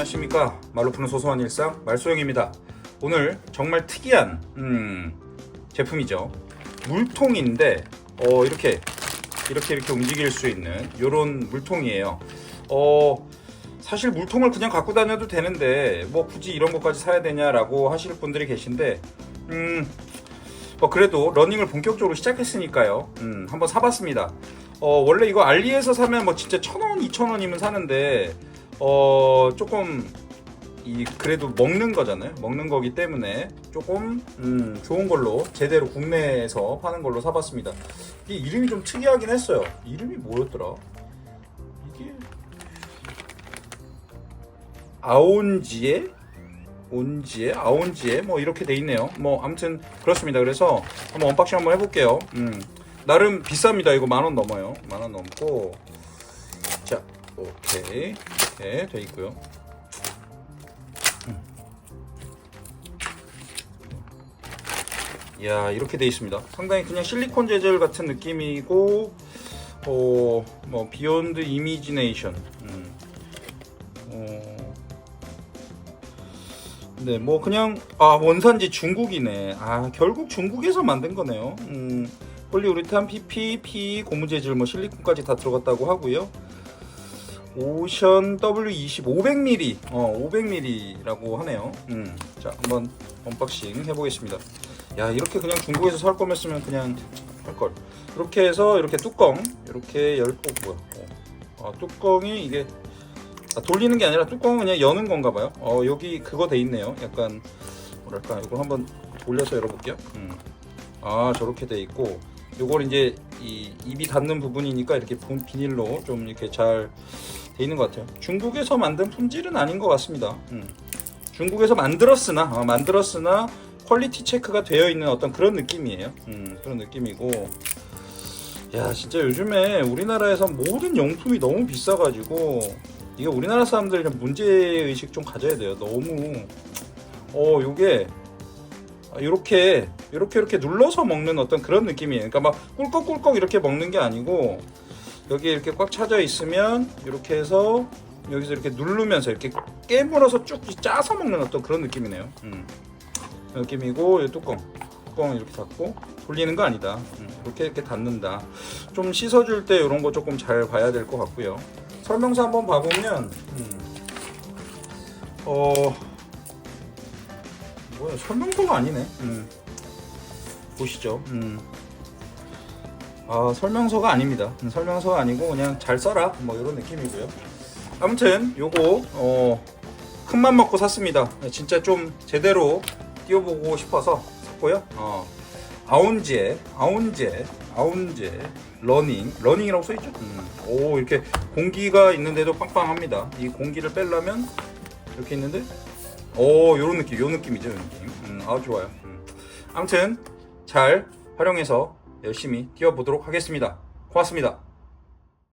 안녕하십니까 말로 푸는 소소한 일상 말소영입니다 오늘 정말 특이한 음, 제품이죠 물통인데 어, 이렇게 이렇게 이렇게 움직일 수 있는 이런 물통이에요 어, 사실 물통을 그냥 갖고 다녀도 되는데 뭐 굳이 이런 것까지 사야 되냐라고 하실 분들이 계신데 음, 뭐 그래도 러닝을 본격적으로 시작했으니까요. 음, 한번 사봤습니다. 어, 원래 이거 알리에서 사면 뭐 진짜 천 원, 이천 원이면 사는데 어, 조금 이 그래도 먹는 거잖아요. 먹는 거기 때문에 조금 음, 좋은 걸로 제대로 국내에서 파는 걸로 사봤습니다. 이게 이름이 좀 특이하긴 했어요. 이름이 뭐였더라? 이게 아온지에 온지에 아온지에 뭐 이렇게 돼 있네요. 뭐 아무튼 그렇습니다. 그래서 한번 언박싱 한번 해볼게요. 음, 나름 비쌉니다. 이거 만 원 넘어요. 만 원 넘고 자 오케이 이렇게 돼 있고요. 음. 이야 이렇게 돼 있습니다. 상당히 그냥 실리콘 재질 같은 느낌이고 어 뭐 비욘드 이미지네이션 음. 어, 네, 뭐 그냥 아 원산지 중국이네. 아 결국 중국에서 만든 거네요. 음, 폴리우레탄, PP, P 고무 재질, 뭐 실리콘까지 다 들어갔다고 하고요. 오션 W20 500ml, 어 500ml라고 하네요. 음, 자 한번 언박싱 해보겠습니다. 야 이렇게 그냥 중국에서 살 거면으면 그냥 할 걸. 이렇게 해서 이렇게 뚜껑 이렇게 열, 어 뭐야? 어, 아, 뚜껑이 이게 아, 돌리는 게 아니라 뚜껑은 그냥 여는 건가 봐요. 어, 여기 그거 돼 있네요. 약간 뭐랄까 이거 한번 돌려서 열어볼게요. 음. 아 저렇게 돼 있고 요걸 이제 이 입이 닿는 부분이니까 이렇게 분- 비닐로 좀 이렇게 잘 돼 있는 것 같아요. 중국에서 만든 품질은 아닌 것 같습니다. 음. 중국에서 만들었으나 어, 만들었으나 퀄리티 체크가 되어 있는 어떤 그런 느낌이에요. 음, 그런 느낌이고. 야 진짜 요즘에 우리나라에서 모든 용품이 너무 비싸가지고 이게 우리나라 사람들이 좀 문제 의식 좀 가져야 돼요. 너무 어 요게 이렇게 이렇게 이렇게 눌러서 먹는 어떤 그런 느낌이에요. 그러니까 막 꿀꺽꿀꺽 이렇게 먹는 게 아니고 여기 이렇게 꽉 차져 있으면 이렇게 해서 여기서 이렇게 누르면서 이렇게 깨물어서 쭉 짜서 먹는 어떤 그런 느낌이네요. 음. 느낌이고 이 뚜껑 뚜껑 이렇게 닫고 돌리는 거 아니다. 음, 이렇게 이렇게 닫는다. 좀 씻어줄 때 이런 거 조금 잘 봐야 될 것 같고요. 설명서 한번 봐보면 음, 어 뭐야 설명서가 아니네. 음, 보시죠. 음. 아 설명서가 아닙니다. 음, 설명서가 아니고 그냥 잘 써라 뭐 이런 느낌이고요. 아무튼 요거 어, 큰맘 먹고 샀습니다. 진짜 좀 제대로 띄워보고 싶어서 샀고요. 어, 아온제, 아온제, 아온제 러닝, 러닝이라고 써있죠? 음. 오 이렇게 공기가 있는데도 빵빵합니다. 이 공기를 빼려면 이렇게 있는데, 오 요런 느낌, 요 느낌이죠, 요 느낌. 음, 아 좋아요. 음. 아무튼 잘 활용해서 열심히 뛰어보도록 하겠습니다. 고맙습니다.